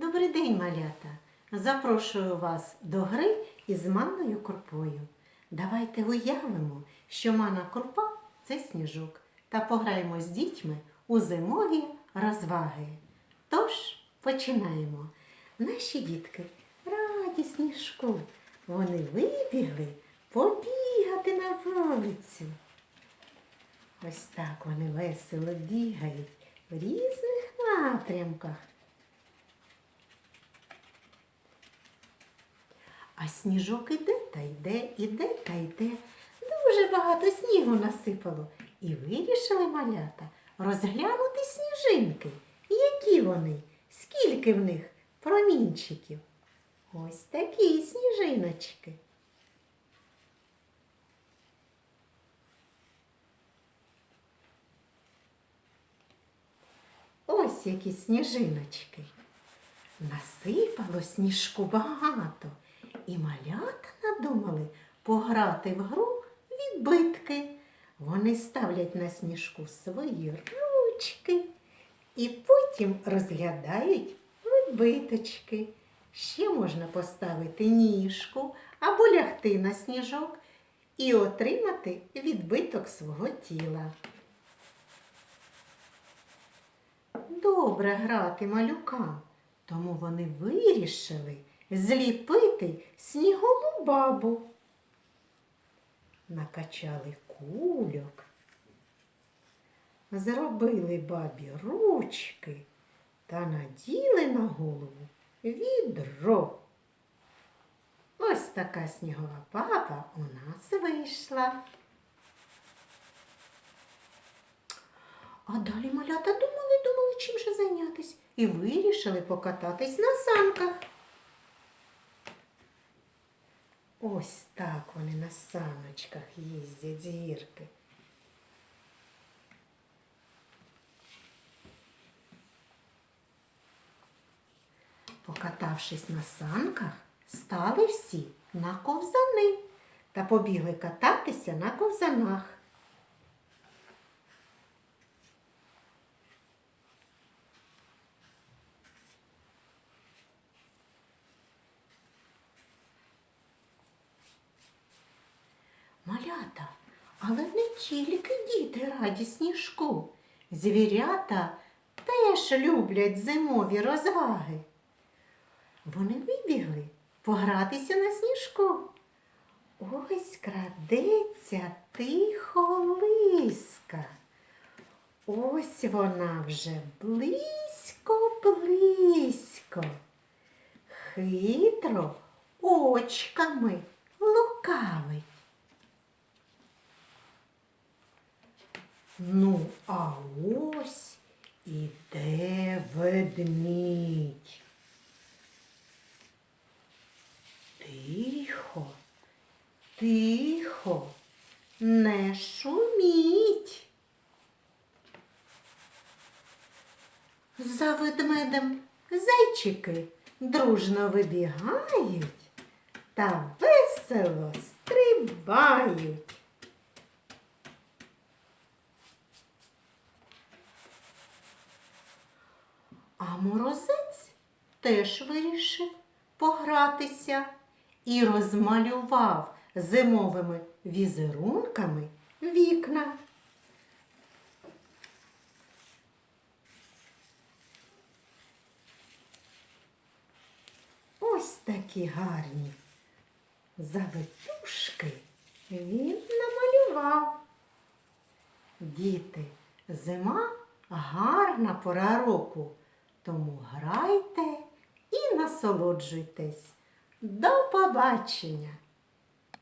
Добрий день, малята! Запрошую вас до гри із манною крупою. Давайте уявимо, що манна крупа це сніжок, та пограємо з дітьми у зимові розваги. Тож починаємо. Наші дітки раді сніжку. Вони вибігли побігати на вулицю. Ось так вони весело бігають в різних напрямках. А сніжок іде та йде, іде та йде. Дуже багато снігу насипало. І вирішили малята розглянути сніжинки. Які вони? Скільки в них промінчиків? Ось такі сніжиночки. Ось які сніжиночки. Насипало сніжку багато, і малята надумали пограти в гру відбитки. Вони ставлять на сніжку свої ручки і потім розглядають відбиточки. Ще можна поставити ніжку або лягти на сніжок і отримати відбиток свого тіла. Добре грати малюкам, тому вони вирішили зліпити снігову бабу. Накачали кульок, зробили бабі ручки та наділи на голову відро. Ось така снігова баба у нас вийшла. А далі малята думали, думали, чим же зайнятись, і вирішили покататись на санках. Ось так вони на саночках їздять зірки. Покатавшись на санках, стали всі на ковзани та побігли кататися на ковзанах. Малята, але не тільки діти раді сніжку. Звірята теж люблять зимові розваги. Вони вибігли погратися на сніжку. Ось крадеться тихо лиска. Ось вона вже близько, близько. Хитро очками лукавить. Ну, а ось іде ведмідь. Тихо, тихо, не шуміть. За ведмедем зайчики дружно вибігають та весело стрибають. Морозець теж вирішив погратися і розмалював зимовими візерунками вікна. Ось такі гарні завитушки він намалював. Діти, зима гарна пора року, тому грайте і насолоджуйтесь. До побачення!